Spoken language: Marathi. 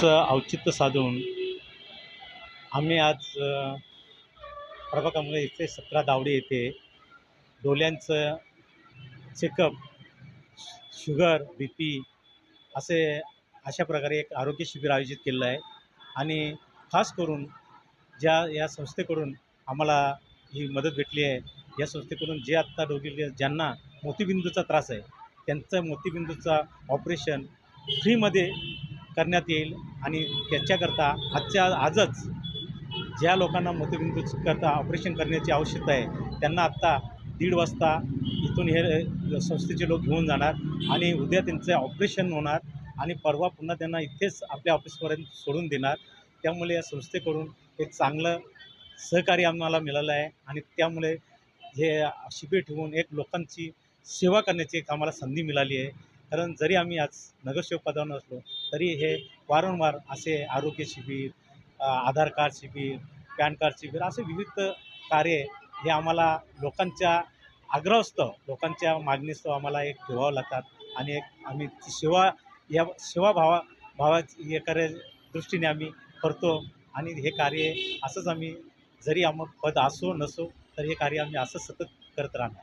दिनाचं औचित्य साधून आम्ही आज प्रभागामध्ये इथे सतरा दावडी येथे डोल्यांचं चेकअप शुगर बी पी असे अशा प्रकारे एक आरोग्य शिबिर आयोजित केलेलं आहे. आणि खास करून ज्या या संस्थेकडून आम्हाला ही मदत भेटली आहे या संस्थेकडून जे आत्ता रोगी ज्यांना मोतीबिंदूचा त्रास आहे त्यांचं मोतीबिंदूचा ऑपरेशन फ्रीमध्ये करण्यात येईल आणि त्याच्याकरता आजच्या आजच ज्या लोकांना मोतीबिंदूकरता ऑपरेशन करण्याची आवश्यकता आहे त्यांना आत्ता दीड वाजता इथून हे संस्थेचे लोक घेऊन जाणार आणि उद्या त्यांचं ऑपरेशन होणार आणि परवा पुन्हा त्यांना इथेच आपल्या ऑफिसपर्यंत सोडून देणार. त्यामुळे या संस्थेकडून एक चांगलं सहकार्य आम्हाला मिळालं आहे आणि त्यामुळे हे शिबिर ठेवून एक लोकांची सेवा करण्याची एक आम्हाला संधी मिळाली आहे. कारण जरी आम्ही आज नगरसेवक पदावर असलो तरी हे वारंवार असे आरोग्य शिबिर आधार कार्ड शिबिर पॅन कार्ड शिबिर असे विविध कार्य हे आम्हाला लोकांच्या आग्रहास्तव लोकांच्या मागणीस्तव आम्हाला एक ठेवावं लागतात आणि एक आम्ही सेवा या सेवाभावा भावाची एका दृष्टीने आम्ही करतो आणि हे कार्य असंच आम्ही जरी आम्हाला पद असो नसो तर हे कार्य आम्ही असंच सतत करत राहणार.